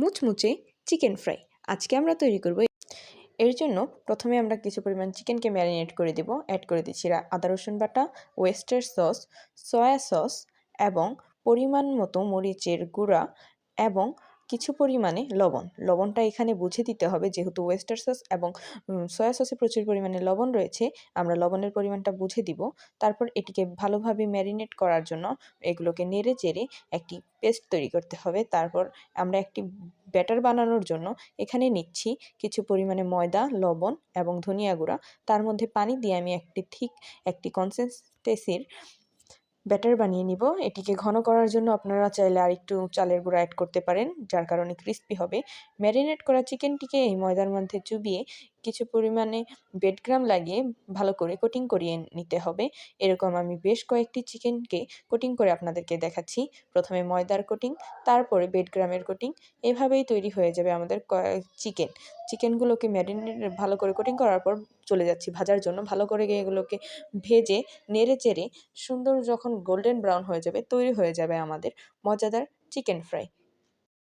মুচমুচে chicken fry. আজকে আমরা তৈরি করব এর জন্য প্রথমে আমরা কিছু পরিমাণ চিকেনকে ম্যারিনেট করে দেব। অ্যাড করে দিচ্ছি আদা, রসুন বাটা, ওয়েস্টার সস, সয়া সস এবং পরিমাণ মতো মরিচের গুঁড়া এবং কিছু পরিমাণে লবণ। লবণটা এখানে বুঝে দিতে হবে যেহেতু ওয়েস্টার সস এবং সয়া সসে প্রচুর পরিমাণে লবণ রয়েছে, আমরা লবণের পরিমাণটা বুঝে দিব। তারপর এটিকে ভালোভাবে ম্যারিনেট করার জন্য এগুলোকে নেড়ে চেড়ে একটি পেস্ট তৈরি করতে হবে। তারপর আমরা একটি ব্যাটার বানানোর জন্য এখানে নিচ্ছি কিছু পরিমাণে ময়দা, লবণ এবং ধনিয়া গুঁড়া। তার মধ্যে পানি দিয়ে আমি একটি ঠিক একটি কনসিস্টেন্সির ব্যাটার বানিয়ে নিব। এটিকে ঘন করার জন্য আপনারা চাইলে আর একটু চালের গুঁড়া অ্যাড করতে পারেন, যার কারণে ক্রিস্পি হবে। ম্যারিনেট করা চিকেনটিকে এই ময়দার মধ্যে চুবিয়ে কিছু পরিমাণে বেডগ্রাম লাগিয়ে ভালো করে কোটিং করিয়ে নিতে হবে। এরকম আমি বেশ কয়েকটি চিকেনকে কোটিং করে আপনাদেরকে দেখাচ্ছি। প্রথমে ময়দার কোটিং তারপরে বেডগ্রামের কোটিং এভাবেই তৈরি হয়ে যাবে আমাদের চিকেন। চিকেনগুলোকে ম্যারিনেট ভালো করে কোটিং করার পর চলে যাচ্ছি ভাজার জন্য। ভালো করে এগুলোকে ভেজে, নেড়ে চেড়ে সুন্দর যখন গোল্ডেন ব্রাউন হয়ে যাবে, তৈরি হয়ে যাবে আমাদের মজাদার চিকেন ফ্রাই